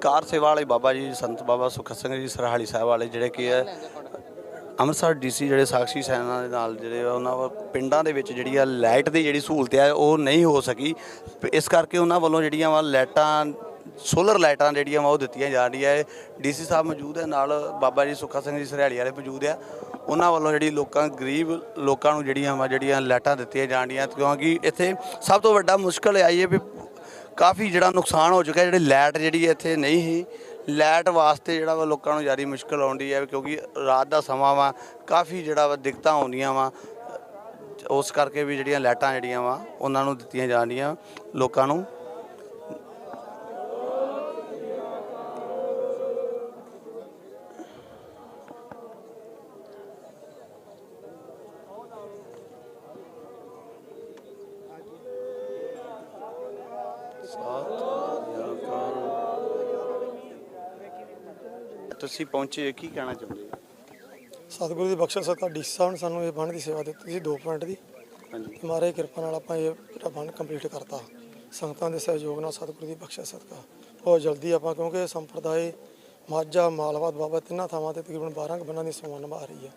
ਕਾਰ ਸੇਵਾ ਵਾਲੇ ਬਾਬਾ ਜੀ ਸੰਤ ਬਾਬਾ ਸੁਖ ਸਿੰਘ ਜੀ ਸਰਹਾਲੀ ਸਾਹਿਬ ਵਾਲੇ ਜਿਹੜੇ ਕੀ ਹੈ ਅੰਮ੍ਰਿਤਸਰ ਡੀਸੀ ਜਿਹੜੇ ਸਾਕਸ਼ੀ ਸੈਨਾ ਦੇ ਨਾਲ ਜਿਹੜੇ ਆ, ਉਹਨਾਂ ਵੱਲ ਪਿੰਡਾਂ ਦੇ ਵਿੱਚ ਜਿਹੜੀ ਆ ਲਾਈਟ ਦੀ ਜਿਹੜੀ ਸਹੂਲਤ ਆ ਉਹ ਨਹੀਂ ਹੋ ਸਕੀ। ਇਸ ਕਰਕੇ ਉਹਨਾਂ ਵੱਲੋਂ ਜਿਹੜੀਆਂ ਵਾ ਲਾਈਟਾਂ ਸੋਲਰ ਲਾਈਟਾਂ ਜਿਹੜੀਆਂ ਵਾ ਉਹ ਦਿੱਤੀਆਂ ਜਾ ਰਹੀਆਂ ਹੈ ਡੀਸੀ ਸਾਹਿਬ ਮੌਜੂਦ ਹੈ ਨਾਲ ਬਾਬਾ ਜੀ ਸੁੱਖਾ ਸਿੰਘ ਜੀ ਸਰਹਾਲੀ ਵਾਲੇ ਮੌਜੂਦ ਆ। ਉਹਨਾਂ ਵੱਲੋਂ ਜਿਹੜੀ ਲੋਕਾਂ ਗਰੀਬ ਲੋਕਾਂ ਨੂੰ ਜਿਹੜੀਆਂ ਵਾ ਜਿਹੜੀਆਂ ਲਾਈਟਾਂ ਦਿੱਤੀਆਂ ਜਾਣੀਆਂ ਕਿਉਂਕਿ ਇੱਥੇ ਸਭ ਤੋਂ ਵੱਡਾ ਮੁਸ਼ਕਲ ਆਈ ਹੈ ਵੀ ਕਾਫੀ ਜਿਹੜਾ ਨੁਕਸਾਨ ਹੋ ਚੁੱਕਿਆ, ਜਿਹੜੀ ਲਾਈਟ ਜਿਹੜੀ ਇੱਥੇ ਨਹੀਂ ਸੀ। ਲਾਈਟ ਵਾਸਤੇ ਜਿਹੜਾ ਵਾ ਲੋਕਾਂ ਨੂੰ ਜ਼ਿਆਦਾ ਮੁਸ਼ਕਲ ਆਉਂਦੀ ਹੈ, ਕਿਉਂਕਿ ਰਾਤ ਦਾ ਸਮਾਂ ਵਾ, ਕਾਫੀ ਜਿਹੜਾ ਵਾ ਦਿੱਕਤਾਂ ਆਉਂਦੀਆਂ ਵਾ। ਉਸ ਕਰਕੇ ਵੀ ਜਿਹੜੀਆਂ ਲਾਈਟਾਂ ਜਿਹੜੀਆਂ ਵਾ, ਉਹਨਾਂ ਨੂੰ ਦਿੱਤੀਆਂ ਜਾਂਦੀਆਂ ਲੋਕਾਂ ਨੂੰ। ਤੁਸੀਂ ਪਹੁੰਚੇ ਕੀ ਕਹਿਣਾ ਚਾਹੁੰਦੇ ਹੋ? ਸਤਿਗੁਰੂ ਦੀ ਬਖਸ਼ਿਸ਼ ਸਦਕਾ ਡੀਸੀ ਸਾਹਿਬ ਨੇ ਸਾਨੂੰ ਇਹ ਬੰਨ ਦੀ ਸੇਵਾ ਦਿੱਤੀ ਸੀ 2 ਪੁਆਇੰਟ ਦੀ। ਹਾਂਜੀ। ਦੀ ਕਿਰਪਾ ਨਾਲ ਆਪਾਂ ਇਹ ਜਿਹੜਾ ਬੰਨ ਕੰਪਲੀਟ ਕਰਤਾ। ਸੰਗਤਾਂ ਦੇ ਸਹਿਯੋਗ ਨਾਲ ਸਤਿਗੁਰੂ ਦੀ ਬਖਸ਼ਿਸ਼ ਸਦਕਾ। ਬਹੁਤ ਜਲਦੀ ਆਪਾਂ ਕਿਉਂਕਿ ਸੰਪਰਦਾਇ ਮਾਝਾ ਮਾਲਵਾ ਦੁਆਬਾ ਤਿੰਨਾਂ ਥਾਵਾਂ ਤੇ ਤਕਰੀਬਨ 12 ਕੁ ਬੰਨਾਂ ਦੀ ਸੇਵਾ ਨਿਭਾ ਰਹੀ ਹੈ।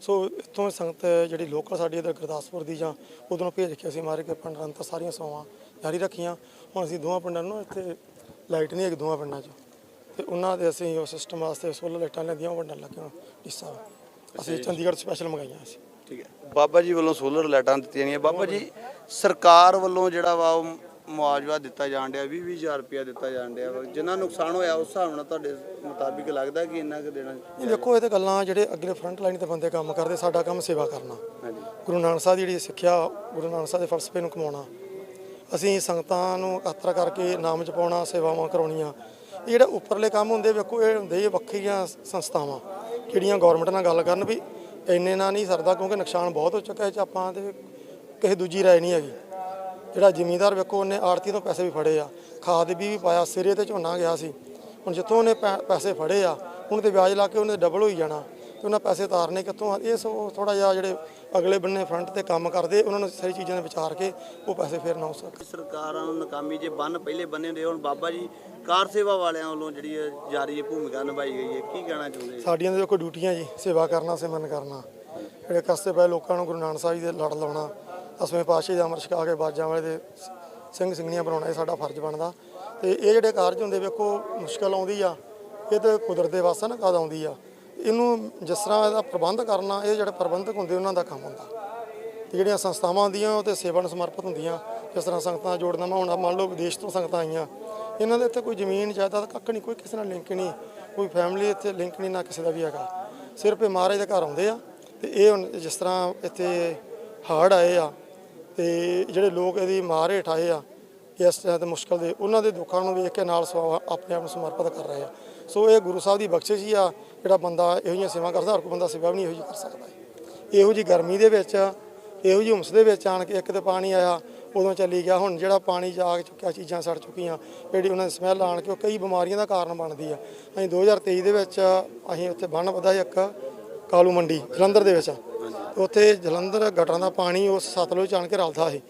ਸੋ ਇੱਥੋਂ ਸੰਗਤ ਜਿਹੜੀ ਲੋਕਲ ਸਾਡੀ ਇਧਰ ਗੁਰਦਾਸਪੁਰ ਦੀ ਜਾਂ ਉਧਰੋਂ ਭੇਜ ਕੇ ਅਸੀਂ ਮਾਰੇ ਕੇ ਪਿੰਡ ਨਿਰੰਤਰ ਸਾਰੀਆਂ ਸੇਵਾਵਾਂ ਜਾਰੀ ਰੱਖੀਆਂ। ਹੁਣ ਅਸੀਂ ਦੋਵਾਂ ਪਿੰਡਾਂ ਨੂੰ ਇੱਥੇ ਲਾਈਟ ਨਹੀਂ ਹੈਗੀ ਦੋਵਾਂ ਪਿੰਡਾਂ 'ਚ। ਤੇ ਉਹਨਾਂ ਦੇ ਅਸੀਂ ਉਹ ਸਿਸਟਮ ਵਾਸਤੇ ਸੋਲਰ ਲਾਈਟਾਂ ਲੈਂਦੀਆਂ ਉਹ ਵੰਡਣ ਲੱਗੇ ਹਾਂ ਡੀਸਾ ਅਸੀਂ ਚੰਡੀਗੜ੍ਹ ਸਪੈਸ਼ਲ ਮੰਗਾਈਆਂ ਸੀ ਠੀਕ ਹੈ। ਬਾਬਾ ਜੀ ਵੱਲੋਂ ਸੋਲਰ ਲਾਈਟਾਂ ਦਿੱਤੀਆਂ ਜਾਣੀਆਂ ਬਾਬਾ ਜੀ ਸਰਕਾਰ ਵੱਲੋਂ ਜਿਹੜਾ ਵਾ ਉਹ ਮੁਆਵਜ਼ਾ ਦਿੱਤਾ ਜਾਣ ਡਿਆ 20 20000 ਰੁਪਇਆ ਦਿੱਤਾ ਜਾਣ ਡਿਆ ਵਾ। ਜਿੰਨਾ ਨੁਕਸਾਨ ਹੋਇਆ ਉਸ ਹਿਸਾਬ ਨਾਲ ਤੁਹਾਡੇ ਮੁਤਾਬਿਕ ਲੱਗਦਾ ਕਿ ਇੰਨਾ ਕੁ ਦੇਣਾ ਇਹ ਦੇਖੋ ਇਹ ਤੇ ਗੱਲਾਂ ਜਿਹੜੇ ਅੱਗੇ ਫਰੰਟ ਲਾਈਨ ਤੇ ਬੰਦੇ ਕੰਮ ਕਰਦੇ ਸਾਡਾ ਕੰਮ ਸੇਵਾ ਕਰਨਾ। ਹਾਂਜੀ। ਗੁਰੂ ਨਾਨਕ ਸਾਹਿਬ ਦੀ ਜਿਹੜੀ ਸਿੱਖਿਆ ਗੁਰੂ ਨਾਨਕ ਸਾਹਿਬ ਦੇ ਫਲਸਫੇ ਨੂੰ ਕਮਾਉਣਾ। ਅਸੀਂ ਸੰਗਤਾਂ ਨੂੰ ਇਕੱਤਰ ਕਰਕੇ ਨਾਮ ਜਪਾਉਣਾ, ਸੇਵਾਵਾਂ ਕਰਾਉਣੀਆਂ। ਇਹ ਜਿਹੜੇ ਉੱਪਰਲੇ ਕੰਮ ਹੁੰਦੇ ਵੇਖੋ, ਇਹ ਹੁੰਦੇ ਇਹ ਵੱਖਰੀਆਂ ਸੰਸਥਾਵਾਂ, ਜਿਹੜੀਆਂ ਗਵਰਨਮੈਂਟ ਨਾਲ ਗੱਲ ਕਰਨ ਵੀ ਇੰਨੇ ਨਾਲ ਨਹੀਂ ਸਰਦਾ ਕਿਉਂਕਿ ਨੁਕਸਾਨ ਬਹੁਤ ਹੋ ਚੁੱਕਾ ਹੈ ਚ ਆਪਾਂ ਤੇ ਕਿਸੇ ਦੂਜੀ ਰਾਏ ਨਹੀਂ ਹੈਗੀ। ਜਿਹੜਾ ਜ਼ਿਮੀਂਦਾਰ ਵੇਖੋ, ਉਹਨੇ ਆੜਤੀ ਤੋਂ ਪੈਸੇ ਵੀ ਫੜੇ ਆ। ਖਾਦ ਵੀ ਵੀ ਪਾਇਆ, ਸਿਰੇ ਤੇ ਝੋਨਾ ਗਿਆ ਸੀ। ਹੁਣ ਜਿੱਥੋਂ ਉਹਨੇ ਪੈ- ਪੈਸੇ ਫੜੇ ਆ, ਹੁਣ ਤੇ ਵਿਆਜ ਲਾ ਕੇ ਉਹਨੇ ਡਬਲ ਹੋਈ ਜਾਣਾ। ਤੇ ਉਹਨਾਂ ਪੈਸੇ ਤਾਰਨੇ ਕਿੱਥੋਂ ਆ? ਇਹ ਸੋ ਥੋੜਾ ਜਿਹਾ ਜਿਹੜੇ ਅਗਲੇ ਬੰਨੇ ਫਰੰਟ ਤੇ ਕੰਮ ਕਰਦੇ ਉਹਨਾਂ ਨੂੰ ਸਾਰੀ ਚੀਜ਼ਾਂ ਦੇ ਵਿਚਾਰ ਕੇ ਉਹ ਪੈਸੇ ਫੇਰ ਨਾ ਹੋ ਸਕਣ ਸਰਕਾਰਾਂ ਨੂੰ ਨਕਾਮੀ ਜੇ ਬੰਨ ਪਹਿਲੇ ਬੰਨੇ ਹੁੰਦੇ ਹੁਣ ਬਾਬਾ ਜੀ ਕਾਰ ਸੇਵਾ ਵਾਲਿਆਂ ਵੱਲੋਂ ਜਿਹੜੀ ਹੈ ਜਾਰੀ ਭੂਮਿਕਾ ਨਿਭਾਈ ਗਈ ਹੈ ਕੀ ਕਹਿਣਾ ਚਾਹੁੰਦੇ? ਸਾਡੀਆਂ ਦੇ ਦੇਖੋ ਡਿਊਟੀਆਂ ਜੀ ਸੇਵਾ ਕਰਨਾ ਸਿਮਰਨ ਕਰਨਾ। ਜਿਹੜੇ ਕਸਤੇ ਪਏ ਲੋਕਾਂ ਨੂੰ ਗੁਰੂ ਨਾਨਕ ਸਾਹਿਬ ਦੇ ਲੜ ਲਾਉਣਾ ਅਸਵੇਂ ਪਾਤਸ਼ਾਹ ਦਾ ਅਮਰ ਛਕਾ ਕੇ ਬਾਜਾਂ ਵਾਲੇ ਦੇ ਸਿੰਘ ਸਿੰਘਣੀਆਂ ਬਣਾਉਣਾ ਇਹ ਸਾਡਾ ਫਰਜ਼ ਬਣਦਾ। ਤੇ ਇਹ ਜਿਹੜੇ ਕਾਰਜ ਹੁੰਦੇ ਵੇਖੋ ਮੁਸ਼ਕਲ ਆਉਂਦੀ ਆ ਇਹ ਤੇ ਕੁਦਰਤ ਦੇ ਵਾਸਤੇ ਨਾ ਕਦ ਆਉਂਦੀ ਆ। ਇਹਨੂੰ ਜਿਸ ਤਰ੍ਹਾਂ ਇਹਦਾ ਪ੍ਰਬੰਧ ਕਰਨਾ, ਇਹ ਜਿਹੜੇ ਪ੍ਰਬੰਧਕ ਹੁੰਦੇ ਉਹਨਾਂ ਦਾ ਕੰਮ ਹੁੰਦਾ। ਤੇ ਜਿਹੜੀਆਂ ਸੰਸਥਾਵਾਂ ਹੁੰਦੀਆਂ, ਉਹ ਤੇ ਸੇਵਾ ਨੂੰ ਸਮਰਪਿਤ ਹੁੰਦੀਆਂ। ਜਿਸ ਤਰ੍ਹਾਂ ਸੰਗਤਾਂ ਜੋੜਨਾ ਮੈਂ ਹੁਣ ਮੰਨ ਲਓ ਵਿਦੇਸ਼ ਤੋਂ ਸੰਗਤਾਂ ਆਈਆਂ। ਇਹਨਾਂ ਦੇ ਇੱਥੇ ਕੋਈ ਜ਼ਮੀਨ, ਜਾਇਦਾਦ ਕੱਖ ਨਹੀਂ, ਕੋਈ ਕਿਸੇ ਨਾਲ ਲਿੰਕ ਨਹੀਂ। ਕੋਈ ਫੈਮਿਲੀ ਇੱਥੇ ਲਿੰਕ ਨਹੀਂ, ਨਾ ਕਿਸੇ ਦਾ ਵੀ ਹੈਗਾ। ਸਿਰਫ ਇਹ ਮਹਾਰਾਜ ਦੇ ਘਰ ਆਉਂਦੇ ਆ। ਤੇ ਇਹ ਹੁਣ ਜਿਸ ਤਰ੍ਹਾਂ ਇੱਥੇ ਹੜ੍ਹ ਆਏ ਆ, ਤੇ ਜਿਹੜੇ ਲੋਕ ਇਹਦੀ ਮਾਰ ਹੇਠ ਆਏ ਆ, ਇਸ ਤਰ੍ਹਾਂ ਦੇ ਮੁਸ਼ਕਲ ਦੇ, ਉਹਨਾਂ ਦੇ ਦੁੱਖਾਂ ਨੂੰ ਵੇਖ ਕੇ ਨਾਲ ਸਵਾ- ਆਪਣੇ ਆਪ ਨੂੰ ਸਮਰਪਿਤ ਕਰ ਰਹੇ ਆ। ਸੋ ਇਹ ਗੁਰੂ ਸਾਹਿਬ ਦੀ ਬਖਸ਼ਿਸ਼ ਹੀ ਆ, ਜਿਹੜਾ ਬੰਦਾ ਇਹੋ ਜਿਹੀਆਂ ਸੇਵਾ ਕਰਦਾ, ਹਰ ਕੋਈ ਬੰਦਾ ਸੇਵਾ ਵੀ ਨਹੀਂ ਇਹੋ ਜਿਹੀ ਕਰ ਸਕਦਾ। ਇਹੋ ਜੀ ਗਰਮੀ ਦੇ ਵਿੱਚ, ਇਹੋ ਜੀ ਹਮਸ ਦੇ ਵਿੱਚ ਆਣ ਕੇ ਇੱਕ ਤੇ ਪਾਣੀ ਆਇਆ, ਉਦੋਂ ਚੱਲੀ ਗਿਆ, ਹੁਣ ਜਿਹੜਾ ਪਾਣੀ ਜਾ ਚੁੱਕਿਆ, ਚੀਜ਼ਾਂ ਸੜ ਚੁੱਕੀਆਂ, ਜਿਹੜੀ ਉਹਨਾਂ ਦੀ ਸਮੈਲ ਆਣ ਕੇ ਉਹ ਕਈ ਬਿਮਾਰੀਆਂ ਦਾ ਕਾਰਨ ਬਣਦੀ ਆ। ਅਸੀਂ 2023 ਦੇ ਵਿੱਚ ਅਸੀਂ ਉੱਥੇ ਬੰਨ ਵਧਾ ਇੱਕ ਕਾਲੂ ਮੰਡੀ, ਜਲੰਧਰ ਦੇ ਵਿੱਚ। ਉੱਥੇ ਜਲੰਧਰ ਗਟਰਾਂ ਦਾ ਪਾਣੀ ਉਸ ਸਤਲੁਜ ਆਣ ਕੇ ਰਲਦਾ ਸੀ।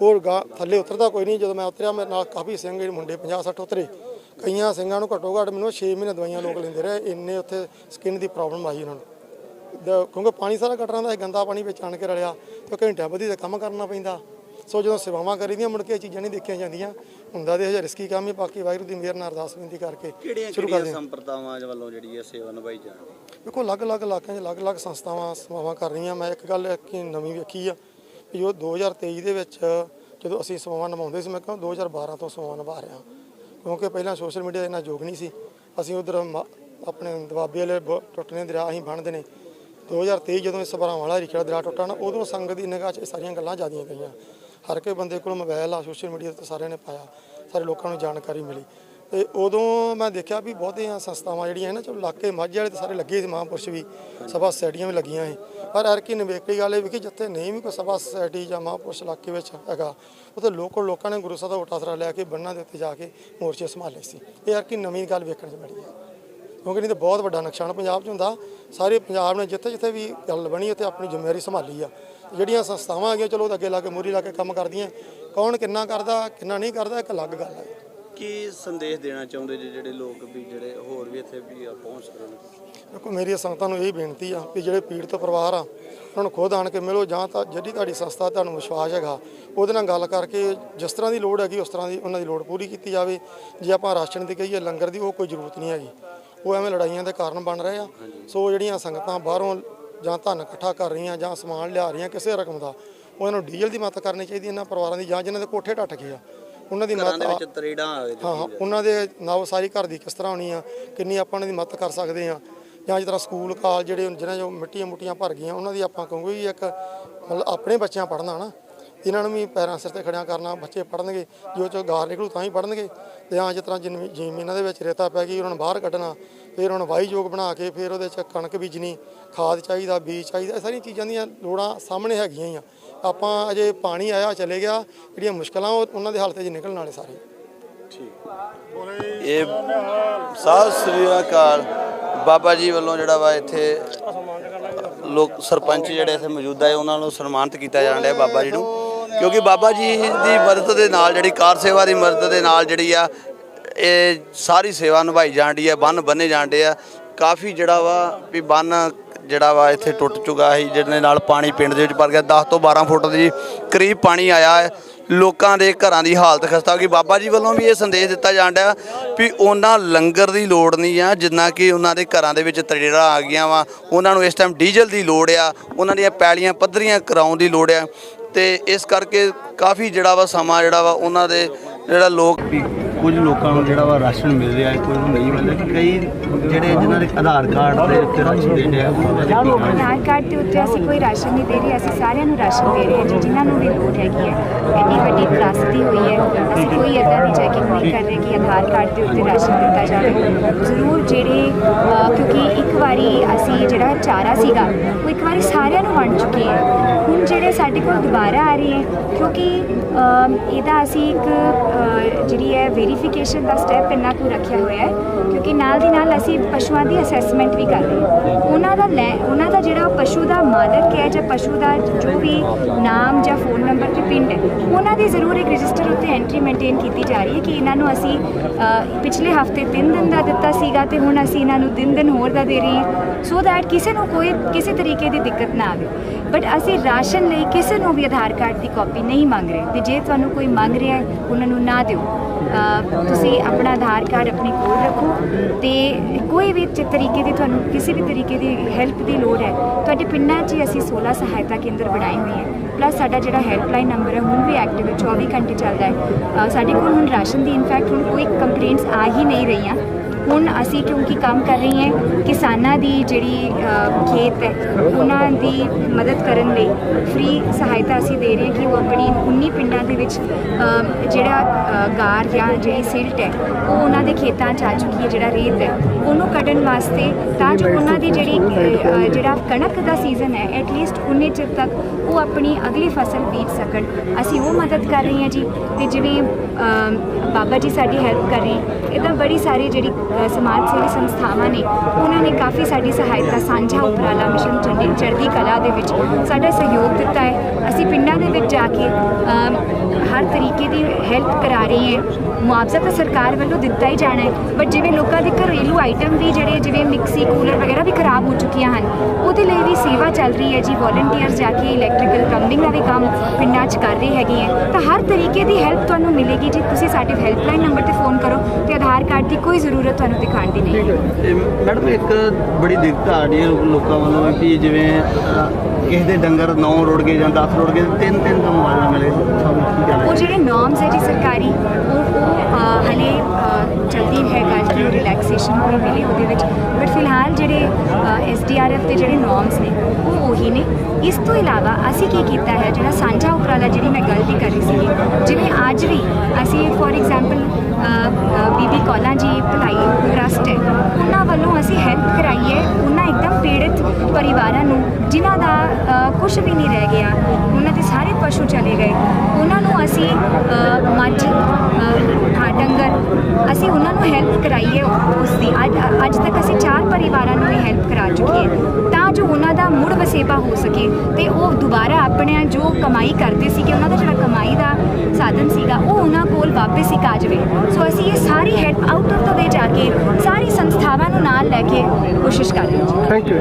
ਉਹ ਗਾ- ਥੱਲੇ ਉਤਰਦਾ ਕੋਈ ਨਹੀਂ, ਜਦੋਂ ਮੈਂ ਉਤਰਿਆ, ਮੇਰੇ ਨਾਲ ਕਾਫੀ ਸਿੰਘ ਮੁੰਡੇ 50 60 ਉਤਰੇ। ਕਈਆਂ ਸਿੰਘਾਂ ਨੂੰ ਘੱਟੋ ਘੱਟ ਮੈਨੂੰ 6 ਮਹੀਨੇ ਦਵਾਈਆਂ ਲੋਕ ਲੈਂਦੇ ਰਹੇ ਇੰਨੇ ਉੱਥੇ ਸਕਿਨ ਦੀ ਪ੍ਰੋਬਲਮ ਆਈ ਉਹਨਾਂ ਨੂੰ। ਕਿਉਂਕਿ ਪਾਣੀ ਸਾਰਾ ਗਟਰਾਂ ਦਾ ਗੰਦਾ ਪਾਣੀ ਵਿੱਚ ਆਣ ਕੇ ਰਲਿਆ ਤੇ ਘੰਟਿਆਂ ਬੱਧੀ ਦਾ ਕੰਮ ਕਰਨਾ ਪੈਂਦਾ। ਸੋ ਜਦੋਂ ਸੇਵਾਵਾਂ ਕਰੀਦੀਆਂ ਮੁੜ ਕੇ ਇਹ ਚੀਜ਼ਾਂ ਨਹੀਂ ਦੇਖੀਆਂ ਜਾਂਦੀਆਂ। ਹੁੰਦਾ ਤੇ ਹਜ਼ਾਰ ਰਿਸਕੀ ਕੰਮ ਹੀ ਬਾਕੀ ਵਾਹਿਗੁਰੂ ਦੀ ਮਿਹਰ ਨਾਲ ਅਰਦਾਸ ਬੇਨਤੀ ਕਰਕੇ ਸ਼ੁਰੂ ਕਰਦੇ ਹਾਂ। ਸੰਪਰਦਾਵਾਂ ਵੱਲੋਂ ਜਿਹੜੀ ਹੈ ਸੇਵਾ ਨਿਭਾਈ ਜਾ ਰਹੀ? ਹੈ ਦੇਖੋ ਅਲੱਗ-ਅਲੱਗ ਇਲਾਕਿਆਂ 'ਚ ਅਲੱਗ-ਅਲੱਗ ਸੰਸਥਾਵਾਂ ਸੇਵਾਵਾਂ ਕਰ ਰਹੀਆਂ। ਮੈਂ ਇੱਕ ਗੱਲ ਕਿ ਨਵੀਂ ਵੇਖੀ ਆ ਵੀ ਉਹ 2023 ਦੇ ਵਿੱਚ ਜਦੋਂ ਅਸੀਂ ਸੇਵਾਵਾਂ ਨਿਭਾਉਂਦੇ ਸੀ ਮੈਂ ਕਿਹਾ 2012 ਤੋਂ ਸੇਵਾਵਾਂ ਨਿਭਾ ਰਿਹਾ ਕਿਉਂਕਿ ਪਹਿਲਾਂ ਸੋਸ਼ਲ ਮੀਡੀਆ ਇੰਨਾ ਯੋਗ ਨਹੀਂ ਸੀ। ਅਸੀਂ ਉਧਰ ਆਪਣੇ ਦਵਾਬੇ ਵਾਲੇ ਬ- ਟੁੱਟਣੇ ਦਰਿਆ ਅਸੀਂ ਬਣਦੇ ਨੇ। 2023 ਜਦੋਂ ਇਸ ਭਰਾਵਾਂ ਵਾਲਾ ਰਿਖੜਾ ਦਰਿਆ ਟੁੱਟਾ ਨਾ, ਉਦੋਂ ਸੰਗਤ ਦੀ ਨਿਗਾਹ 'ਚ ਇਹ ਸਾਰੀਆਂ ਗੱਲਾਂ ਜ਼ਿਆਦੀਆਂ ਗਈਆਂ ਹਰ ਕੋਈ ਬੰਦੇ ਕੋਲ ਮੋਬਾਈਲ ਆ, ਸੋਸ਼ਲ ਮੀਡੀਆ ਤੇ ਸਾਰਿਆਂ ਨੇ ਪਾਇਆ। ਸਾਰੇ ਲੋਕਾਂ ਨੂੰ ਜਾਣਕਾਰੀ ਮਿਲੀ। ਤੇ ਉਦੋਂ ਮੈਂ ਦੇਖਿਆ ਵੀ ਬਹੁਤੀਆਂ ਸੰਸਥਾਵਾਂ ਜਿਹੜੀਆਂ ਨਾ, ਚਲੋ ਇਲਾਕੇ ਮਾਝੇ ਵਾਲੇ ਤਾਂ ਸਾਰੇ ਲੱਗੇ ਸੀ ਮਹਾਂਪੁਰਸ਼ ਵੀ, ਸਭਾ ਸੋਸਾਇਟੀਆਂ ਵੀ ਲੱਗੀਆਂ ਸੀ। ਪਰ ਹਰ ਕੀ ਨਵੇਕਲੀ ਗੱਲ ਇਹ ਵੀ ਕਿ ਜਿੱਥੇ ਨਹੀਂ ਵੀ ਕੋਈ ਸਭਾ ਸੋਸਾਇਟੀ ਜਾਂ ਮਹਾਂਪੁਰਸ਼ ਇਲਾਕੇ ਵਿੱਚ ਹੈਗਾ, ਉੱਥੇ ਲੋਕਲ ਲੋਕਾਂ ਨੇ ਗੁਰੂ ਸਾਹਿਬ ਦਾ ਉਟਾਸਰਾ ਲੈ ਕੇ ਬੰਨਾਂ ਦੇ ਉੱਤੇ ਜਾ ਕੇ ਮੋਰਚੇ ਸੰਭਾਲੇ ਸੀ। ਇਹ ਹਰ ਕੀ ਨਵੀਂ ਗੱਲ ਵੇਖਣ 'ਚ ਮਿਲੀ ਹੈ। ਕਿਉਂਕਿ ਨਹੀਂ ਤਾਂ ਬਹੁਤ ਵੱਡਾ ਨੁਕਸਾਨ ਪੰਜਾਬ 'ਚ ਹੁੰਦਾ। ਸਾਰੇ ਪੰਜਾਬ ਨੇ ਜਿੱਥੇ ਜਿੱਥੇ ਵੀ ਗੱਲ ਬਣੀ, ਉੱਥੇ ਆਪਣੀ ਜ਼ਿੰਮੇਵਾਰੀ ਸੰਭਾਲੀ ਆ। ਜਿਹੜੀਆਂ ਸੰਸਥਾਵਾਂ ਹੈਗੀਆਂ, ਚਲੋ ਅੱਗੇ ਲਾ ਕੇ ਮੂਰੀ ਲਾ ਕੇ ਕੰਮ ਕਰਦੀਆਂ। ਕੌਣ ਕਿੰਨਾ ਕਰਦਾ, ਕਿੰਨਾ ਨਹੀਂ ਕਰਦਾ, ਇੱਕ ਅਲੱਗ ਗੱਲ ਹੈ ਕੀ ਸੰਦੇਸ਼ ਦੇਣਾ ਚਾਹੁੰਦੇ ਜੀ ਜਿਹੜੇ ਲੋਕ ਵੀ ਜਿਹੜੇ ਹੋਰ ਵੀ ਇੱਥੇ ਵੀ ਪਹੁੰਚ ਸਕਣ ਦੇਖੋ ਮੇਰੀ ਸੰਗਤਾਂ ਨੂੰ ਇਹ ਬੇਨਤੀ ਆ ਕਿ ਜਿਹੜੇ ਪੀੜਤ ਪਰਿਵਾਰ ਆ ਉਹਨਾਂ ਨੂੰ ਖੁਦ ਆਣ ਕੇ ਮਿਲੋ ਜਾਂ ਤਾਂ ਜਿਹੜੀ ਤੁਹਾਡੀ ਸੰਸਥਾ ਤੁਹਾਨੂੰ ਵਿਸ਼ਵਾਸ ਹੈਗਾ ਉਹਦੇ ਨਾਲ ਗੱਲ ਕਰਕੇ ਜਿਸ ਤਰ੍ਹਾਂ ਦੀ ਲੋੜ ਹੈਗੀ ਉਸ ਤਰ੍ਹਾਂ ਦੀ ਉਹਨਾਂ ਦੀ ਲੋੜ ਪੂਰੀ ਕੀਤੀ ਜਾਵੇ। ਜੇ ਆਪਾਂ ਰਾਸ਼ਨ ਦੀ ਕਹੀਏ ਲੰਗਰ ਦੀ ਉਹ ਕੋਈ ਜ਼ਰੂਰਤ ਨਹੀਂ ਹੈਗੀ। ਉਹ ਐਵੇਂ ਲੜਾਈਆਂ ਦੇ ਕਾਰਨ ਬਣ ਰਹੇ ਆ। ਸੋ ਜਿਹੜੀਆਂ ਸੰਗਤਾਂ ਬਾਹਰੋਂ ਜਾਂ ਧਨ ਇਕੱਠਾ ਕਰ ਰਹੀਆਂ ਜਾਂ ਸਮਾਨ ਲਿਆ ਰਹੀਆਂ ਕਿਸੇ ਰਕਮ ਦਾ ਉਹਨਾਂ ਨੂੰ ਡੀਜ਼ਲ ਦੀ ਮਦਦ ਕਰਨੀ ਚਾਹੀਦੀ ਇਹਨਾਂ ਪਰਿਵਾਰਾਂ ਦੀ ਜਾਂ ਜਿਨ੍ਹਾਂ ਦੇ ਕੋਠੇ ਟੱਟ ਗਏ ਆ। ਉਹਨਾਂ ਦੀ ਘਰਾਂ ਦੇ ਮਦਦ ਵਿੱਚ ਤਰੇੜਾਂ ਆ ਗਏ ਹਾਂ ਉਹਨਾਂ ਦੇ ਨਵ ਸਾਰੀ ਘਰ ਦੀ ਕਿਸ ਤਰ੍ਹਾਂ ਹੋਣੀ ਆ ਕਿੰਨੀ ਆਪਾਂ ਉਹਨਾਂ ਦੀ ਮਦਦ ਕਰ ਸਕਦੇ ਆ। ਜਾਂ ਜਿਸ ਤਰ੍ਹਾਂ ਸਕੂਲ ਕਾਲ ਜਿਹੜੇ ਜਿਹਨਾਂ ਜੋ ਮਿੱਟੀਆਂ ਮੁੱਟੀਆਂ ਭਰ ਗਈਆਂ ਉਹਨਾਂ ਦੀ ਆਪਾਂ ਕਹੂੰਗੇ ਵੀ ਇੱਕ ਮਤਲਬ ਆਪਣੇ ਬੱਚਿਆਂ ਪੜ੍ਹਨਾ ਨਾ। ਇਹਨਾਂ ਨੂੰ ਵੀ ਪੈਰਾਂ ਸਿਰ ਤੇ ਖੜਿਆ ਕਰਨਾ ਬੱਚੇ ਪੜ੍ਹਨਗੇ ਜੋ ਚੋ ਗਾਰ ਨਿਕਲੂ ਤਾਂ ਹੀ ਪੜ੍ਹਨਗੇ। ਤੇ ਜਾਂ ਜਿਸ ਤਰ੍ਹਾਂ ਜਿਨ- ਜ਼ਮੀਨਾਂ ਦੇ ਵਿੱਚ ਰੇਤਾ ਪੈ ਗਈ ਉਹਨਾਂ ਨੂੰ ਬਾਹਰ ਕੱਢਣਾ ਫਿਰ ਉਹਨਾਂ ਨੂੰ ਵਾਹੀ ਯੋਗ ਬਣਾ ਕੇ ਫਿਰ ਉਹਦੇ 'ਚ ਕਣਕ ਬੀਜਣੀ ਖਾਦ ਚਾਹੀਦਾ ਬੀਜ ਚਾਹੀਦਾ ਇਹ ਸਾਰੀਆਂ ਚੀਜ਼ਾਂ ਦੀਆਂ ਲੋੜਾਂ ਸਾਹਮਣੇ ਹੈਗੀਆਂ ਹੀ ਆ। ਆਪਾਂ ਅਜੇ ਪਾਣੀ ਆਇਆ ਚਲੇ ਗਿਆ। ਜਿਹੜੀਆਂ ਮੁਸ਼ਕਲਾਂ ਉਹ ਉਹਨਾਂ ਦੇ ਹਾਲਤ 'ਚ ਨਿਕਲਣ ਵਾਲੇ ਸਾਰੇ। ਇਹ ਸਤਿ ਸ੍ਰੀ ਅਕਾਲ। ਬਾਬਾ ਜੀ ਵੱਲੋਂ ਜਿਹੜਾ ਵਾ ਇੱਥੇ ਲੋਕ ਸਰਪੰਚ ਜਿਹੜੇ ਇੱਥੇ ਮੌਜੂਦਾ ਹੈ ਉਹਨਾਂ ਨੂੰ ਸਨਮਾਨਿਤ ਕੀਤਾ ਜਾਣ ਡਿਆ ਬਾਬਾ ਜੀ ਨੂੰ। ਕਿਉਂਕਿ ਬਾਬਾ ਜੀ ਦੀ ਮਦਦ ਦੇ ਨਾਲ ਜਿਹੜੀ ਕਾਰ ਸੇਵਾ ਦੀ ਮਦਦ ਦੇ ਨਾਲ ਜਿਹੜੀ ਆ ਇਹ ਸਾਰੀ ਸੇਵਾ ਨਿਭਾਈ ਜਾਂਦੀ ਹੈ ਬੰਨ ਬੰਨੇ ਜਾਂਦੇ ਆ। ਕਾਫੀ ਜਿਹੜਾ ਵਾ ਵੀ ਬੰਨ ਜਿਹੜਾ ਵਾ ਇੱਥੇ ਟੁੱਟ ਚੁੱਕਾ ਸੀ, ਜਿਹਦੇ ਨਾਲ ਪਾਣੀ ਪਿੰਡ ਦੇ ਵਿੱਚ ਭਰ ਗਿਆ। 10 ਤੋਂ 12 ਫੁੱਟ ਦੀ ਕਰੀਬ ਪਾਣੀ ਆਇਆ ਹੈ। ਲੋਕਾਂ ਦੇ ਘਰਾਂ ਦੀ ਹਾਲਤ ਖਸਤਾ ਹੋ ਗਈ। ਬਾਬਾ ਜੀ ਵੱਲੋਂ ਵੀ ਇਹ ਸੰਦੇਸ਼ ਦਿੱਤਾ ਜਾਂਦਾ ਵੀ ਉਹਨਾਂ ਲੰਗਰ ਦੀ ਲੋੜ ਨਹੀਂ ਆ, ਜਿੰਨਾ ਕਿ ਉਹਨਾਂ ਦੇ ਘਰਾਂ ਦੇ ਵਿੱਚ ਤਰੇੜਾ ਆ ਗਈਆਂ ਵਾ। ਉਹਨਾਂ ਨੂੰ ਇਸ ਟਾਈਮ ਡੀਜ਼ਲ ਦੀ ਲੋੜ ਆ। ਉਹਨਾਂ ਦੀਆਂ ਪੈਲੀਆਂ ਪੱਧਰੀਆਂ ਕਰਾਉਣ ਦੀ ਲੋੜ ਆ। ਤੇ ਇਸ ਕਰਕੇ ਕਾਫੀ ਜਿਹੜਾ ਵਾ ਸਮਾਂ ਜਿਹੜਾ ਵਾ ਉਹਨਾਂ ਦੇ ਜਿਹੜਾ ਲੋਕ ਕੁਝ ਲੋਕਾਂ ਨੂੰ ਜਿਹੜਾ ਵਾ ਰਾਸ਼ਨ ਮਿਲ ਰਿਹਾ ਹੈ ਕੁਝ ਨੂੰ ਨਹੀਂ ਮਿਲ ਰਿਹਾ। ਕਈ ਜਿਹੜੇ ਜਿਨ੍ਹਾਂ ਦੇ ਆਧਾਰ ਕਾਰਡ ਦੇ ਉੱਤੇ ਰਾਸ਼ਨ ਦੇ ਰਿਹਾ? ਆਧਾਰ ਕਾਰਡ ਦੇ ਉੱਤੇ ਅਸੀਂ ਕੋਈ ਰਾਸ਼ਨ ਨਹੀਂ ਦੇ ਰਹੇ ਅਸੀਂ ਸਾਰਿਆਂ ਨੂੰ ਰਾਸ਼ਨ ਦੇ ਰਹੇ ਹਾਂ ਜੀ ਜਿਨ੍ਹਾਂ ਨੂੰ ਵੀ ਲੋੜ ਹੈਗੀ ਹੈ। ਇੰਨੀ ਵੱਡੀ ਤਰਾਸਦੀ ਹੋਈ ਹੈ ਅਸੀਂ ਕੋਈ ਇੱਦਾਂ ਦੀ ਚੈਕਿੰਗ ਨਹੀਂ ਕਰ ਰਹੇ ਕਿ ਆਧਾਰ ਕਾਰਡ ਦੇ ਉੱਤੇ ਰਾਸ਼ਨ ਦਿੱਤਾ ਜਾਵੇ। ਜ਼ਰੂਰ ਜਿਹੜੇ ਕਿਉਂਕਿ ਇੱਕ ਵਾਰੀ ਅਸੀਂ ਜਿਹੜਾ ਚਾਰਾ ਸੀਗਾ ਉਹ ਇੱਕ ਵਾਰੀ ਸਾਰਿਆਂ ਨੂੰ ਵੰਡ ਚੁੱਕੇ ਹੈ। ਹੁਣ ਜਿਹੜੇ ਸਾਡੇ ਕੋਲ ਦੁਬਾਰਾ ਆ ਰਹੇ ਹੈ ਕਿਉਂਕਿ ਇਹਦਾ ਅਸੀਂ ਇੱਕ ਜਿਹੜੀ ਹੈ ਵੈਰੀਫਿਕੇਸ਼ਨ ਦਾ ਸਟੈਪ ਇੰਨਾ ਕੁ ਰੱਖਿਆ ਹੋਇਆ ਹੈ, ਕਿਉਂਕਿ ਨਾਲ ਦੀ ਨਾਲ ਅਸੀਂ ਪਸ਼ੂਆਂ ਦੀ ਅਸੈਸਮੈਂਟ ਵੀ ਕਰ ਰਹੇ ਹਾਂ। ਉਹਨਾਂ ਦਾ ਲੈ, ਉਹਨਾਂ ਦਾ ਜਿਹੜਾ ਪਸ਼ੂ ਦਾ ਮਾਲਕ ਹੈ ਜਾਂ ਪਸ਼ੂ ਦਾ ਜੋ ਵੀ ਨਾਮ ਜਾਂ ਫੋਨ ਨੰਬਰ ਤੇ ਪਿੰਡ ਹੈ, ਉਹਨਾਂ ਦੀ ਜ਼ਰੂਰ ਇੱਕ ਰਜਿਸਟਰ ਉੱਤੇ ਐਂਟਰੀ ਮੇਨਟੇਨ ਕੀਤੀ ਜਾ ਰਹੀ ਹੈ ਕਿ ਇਹਨਾਂ ਨੂੰ ਅਸੀਂ ਪਿਛਲੇ ਹਫ਼ਤੇ 3 ਦਿਨ ਦਾ ਦਿੱਤਾ ਸੀਗਾ ਤੇ ਹੁਣ ਅਸੀਂ ਇਹਨਾਂ ਨੂੰ ਦਿਨ ਦਿਨ ਹੋਰ ਦਾ ਦੇ ਰਹੇ ਹਾਂ। ਸੋ ਦੈਟ ਕਿਸੇ ਨੂੰ ਕੋਈ, ਕਿਸੇ ਤਰੀਕੇ ਦੀ ਦਿੱਕਤ ਨਾ ਆਵੇ। ਬਟ ਅਸੀਂ ਰਾਸ਼ਨ ਲਈ ਕਿਸੇ ਨੂੰ ਵੀ ਆਧਾਰ ਕਾਰਡ ਦੀ ਕਾਪੀ ਨਹੀਂ ਮੰਗ ਰਹੇ। ਤੇ ਜੇ ਤੁਹਾਨੂੰ ਕੋਈ ਮੰਗ ਰਿਹਾ ਹੈ, ਉਹਨਾਂ ਨੂੰ ਨਾ ਦਿਓ। ਤੁਸੀਂ ਆਪਣਾ ਆਧਾਰ ਕਾਰਡ ਆਪਣੇ ਕੋਲ ਰੱਖੋ। ਤੇ ਕੋਈ ਵੀ ਤਰੀਕੇ ਦੀ ਤੁਹਾਨੂੰ, ਕਿਸੇ ਵੀ ਤਰੀਕੇ ਦੀ ਹੈਲਪ ਦੀ ਲੋੜ ਹੈ, ਤੁਹਾਡੇ ਪਿੰਡਾਂ 'ਚ ਹੀ ਅਸੀਂ 16 ਸਹਾਇਤਾ ਕੇਂਦਰ ਬਣਾਏ ਹੋਏ ਹੈ। ਪਲੱਸ ਸਾਡਾ ਜਿਹੜਾ ਹੈਲਪਲਾਈਨ ਨੰਬਰ ਹੈ, ਹੁਣ ਵੀ ਐਕਟਿਵ ਹੈ 24 ਘੰਟੇ ਚੱਲਦਾ ਹੈ। ਸਾਡੇ ਕੋਲ ਹੁਣ ਰਾਸ਼ਨ ਦੀ ਇਨਫੈਕਟ ਹੁਣ ਕੋਈ ਕੰਪਲੇਂਟਸ ਆ ਹੀ ਨਹੀਂ ਰਹੀਆਂ। ਹੁਣ ਅਸੀਂ ਕਿਉਂਕਿ ਕੰਮ ਕਰ ਰਹੀ ਹਾਂ, ਕਿਸਾਨਾਂ ਦੀ ਜਿਹੜੀ ਖੇਤ ਹੈ, ਉਹਨਾਂ ਦੀ ਮਦਦ ਕਰਨ ਲਈ ਫ੍ਰੀ ਸਹਾਇਤਾ ਅਸੀਂ ਦੇ ਰਹੇ ਹਾਂ ਕਿ ਉਹ ਆਪਣੀ 19 ਪਿੰਡਾਂ ਦੇ ਵਿੱਚ ਜਿਹੜਾ ਗਾਰ ਜਾਂ ਜਿਹੜੀ ਸਿਲਟ ਹੈ, ਉਹ ਉਹਨਾਂ ਦੇ ਖੇਤਾਂ 'ਚ ਆ ਚੁੱਕੀ ਹੈ, ਜਿਹੜਾ ਰੇਤ ਹੈ, ਉਹਨੂੰ ਕੱਢਣ ਵਾਸਤੇ ਤਾਂ ਜੋ ਉਹਨਾਂ ਦੀ ਜਿਹੜੀ ਜਿਹੜਾ ਕਣਕ ਦਾ ਸੀਜ਼ਨ ਹੈ ਐਟਲੀਸਟ ਉਨੇ ਚਿਰ ਤੱਕ ਉਹ ਆਪਣੀ ਅਗਲੀ ਫਸਲ ਬੀਜ ਸਕਣ। ਅਸੀਂ ਉਹ ਮਦਦ ਕਰ ਰਹੇ ਹਾਂ ਜੀ, ਤੇ ਜਿਵੇਂ ਬਾਬਾ ਜੀ ਸਾਡੀ ਹੈਲਪ ਕਰ ਰਹੇ ਇਦਾਂ ਬੜੀ ਸਾਰੀ ਜਿਹੜੀ ਸਮਾਜ ਸੇਵੀ ਸੰਸਥਾਵਾਂ ਨੇ ਉਹਨਾਂ ਨੇ ਕਾਫੀ ਸਾਡੀ ਸਹਾਇਤਾ ਸਾਂਝਾ ਉਪਰਾਲਾ ਮਿਸ਼ਨ ਚੰਡੀ, ਚੜ੍ਹਦੀ ਕਲਾ ਦੇ ਵਿੱਚ ਸਾਡਾ ਸਹਿਯੋਗ ਦਿੱਤਾ ਹੈ। ਅਸੀਂ ਪਿੰਡਾਂ ਦੇ ਵਿੱਚ ਜਾ ਕੇ ਹਰ ਤਰੀਕੇ ਦੀ ਹੈਲਪ ਕਰਾ ਰਹੇ ਹਾਂ। ਮੁਆਵਜ਼ਾ ਤਾਂ ਸਰਕਾਰ ਵੱਲੋਂ ਦਿੱਤਾ ਹੀ ਜਾਣਾ ਹੈ ਬਟ ਜਿਵੇਂ ਲੋਕਾਂ ਦੇ ਘਰੇਲੂ ਆਈਟਮ ਵੀ ਜਿਹੜੇ ਜਿਵੇਂ ਮਿਕਸੀ, ਕੂਲਰ ਵਗੈਰਾ ਵੀ ਖਰਾਬ ਹੋ ਚੁੱਕੀਆਂ ਹਨ, ਉਹਦੇ ਲਈ ਵੀ ਸੇਵਾ ਚੱਲ ਰਹੀ ਹੈ ਜੀ। ਵੋਲੰਟੀਅਰਸ ਜਾ ਕੇ ਇਲੈਕਟ੍ਰੀਕਲ ਕੰਬਿੰਗ ਦਾ ਵੀ ਕੰਮ ਪਿੰਡਾਂ 'ਚ ਕਰ ਰਹੇ ਹੈਗੇ ਹੈ। ਤਾਂ ਹਰ ਤਰੀਕੇ ਦੀ ਹੈਲਪ ਤੁਹਾਨੂੰ ਮਿਲੇਗੀ ਜੀ। ਤੁਸੀਂ ਸਾਡੇ ਹੈਲਪਲਾਈਨ ਨੰਬਰ ਤੇ ਫੋਨ ਕਰੋ ਤੇ ਆਧਾਰ ਕਾਰਡ ਦੀ ਕੋਈ ਜ਼ਰੂਰਤ ਤੁਹਾਨੂੰ ਦਿਖਾਉਣ ਦੀ ਨਹੀਂ ਮੈਡਮ ਇੱਕ ਬੜੀ ਦਿੱਕਤ ਆ ਰਹੀ ਹੈ ਲੋਕਾਂ ਵੱਲੋਂ ਵੀ ਜਿਵੇਂ ਕਿਸੇ ਦੇ ਡੰਗਰ 9 ਰੁੜ ਗਏ ਜਾਂ 10 ਰੁੜ ਗਏ ਤਿੰਨ ਤਿੰਨ ਤੋਂ ਮੁਆਵਜ਼ਾ ਮਿਲੇ। ਕੀ ਉਹ ਜਿਹੜੇ ਨੋਰਮਸ ਹੈ ਜੀ ਸਰਕਾਰੀ ਉਹ ਉਹ ਹਲੇ ਜਲਦੀ ਹੈ ਗੱਲ ਕਿ ਰਿਲੈਕਸੇਸ਼ਨ ਹੋਈ ਮਿਲੇ ਉਹਦੇ ਵਿੱਚ। ਬਟ ਫਿਲਹਾਲ ਜਿਹੜੇ ਐਸਡੀਆਰਐਫ ਦੇ ਜਿਹੜੇ ਨੋਰਮਸ ਨੇ ਉਹ ਉਹੀ ਨੇ। ਇਸ ਤੋਂ ਇਲਾਵਾ ਅਸੀਂ ਕੀ ਕੀਤਾ ਹੈ ਜਿਹੜਾ ਸਾਂਝਾ ਉਪਰਾਲਾ ਜਿਹੜੀ ਮੈਂ ਗੱਲ ਵੀ ਕਰ ਰਹੀ ਸੀ ਜਿਵੇਂ ਅੱਜ ਵੀ ਅਸੀਂ ਫੋਰ ਐਗਜ਼ਾਮਪਲ ਬੀਬੀ ਕੌਲਾਂ ਜੀ ਭਲਾਈ ਟਰਸਟ ਹੈ। ਉਹਨਾਂ ਵੱਲੋਂ ਅਸੀਂ ਹੈਲਪ ਕਰਾਈ ਉਹਨਾਂ ਇੱਕਦਮ ਪੀੜਤ ਪਰਿਵਾਰਾਂ ਨੂੰ, ਜਿਨ੍ਹਾਂ ਦਾ ਕੁਝ ਵੀ ਨਹੀਂ ਰਹਿ ਗਿਆ, ਉਹਨਾਂ ਦੇ ਸਾਰੇ ਪਸ਼ੂ ਚਲੇ ਗਏ। ਉਹਨਾਂ ਨੂੰ ਅਸੀਂ ਮੱਝ ਹਾਂ ਡੰਗਰ, ਅਸੀਂ ਉਹਨਾਂ ਨੂੰ ਹੈਲਪ ਕਰਾਈਏ ਹੈ ਉਸ ਦੀ। ਅੱਜ ਅੱਜ ਤੱਕ ਅਸੀਂ ਚਾਰ ਪਰਿਵਾਰਾਂ ਨੂੰ ਇਹ ਹੈਲਪ ਕਰਾ ਚੁੱਕੇ ਹਾਂ ਤਾਂ ਤਾਂ ਜੋ ਉਹਨਾਂ ਦਾ ਮੁੜ ਵਸੇਬਾ ਹੋ ਸਕੇ ਤੇ ਉਹ ਦੁਬਾਰਾ ਆਪਣੇ ਜੋ ਕਮਾਈ ਕਰਦੇ ਸੀ ਕਿ ਉਹਨਾਂ ਦਾ ਜਿਹੜਾ ਕਮਾਈ ਦਾ ਸਾਧਨ ਸੀਗਾ ਉਹ ਉਹਨਾਂ ਕੋਲ ਵਾਪਸ ਇੱਕ ਆ ਜਾਵੇ। ਸੋ ਅਸੀਂ ਇਹ ਸਾਰੀ head out of the way ਜਾ ਕੇ ਸਾਰੀ ਸੰਸਥਾਵਾਂ ਨੂੰ ਨਾਲ ਲੈ ਕੇ ਕੋਸ਼ਿਸ਼ ਕਰ ਰਹੇ ਹਾਂ। Thank you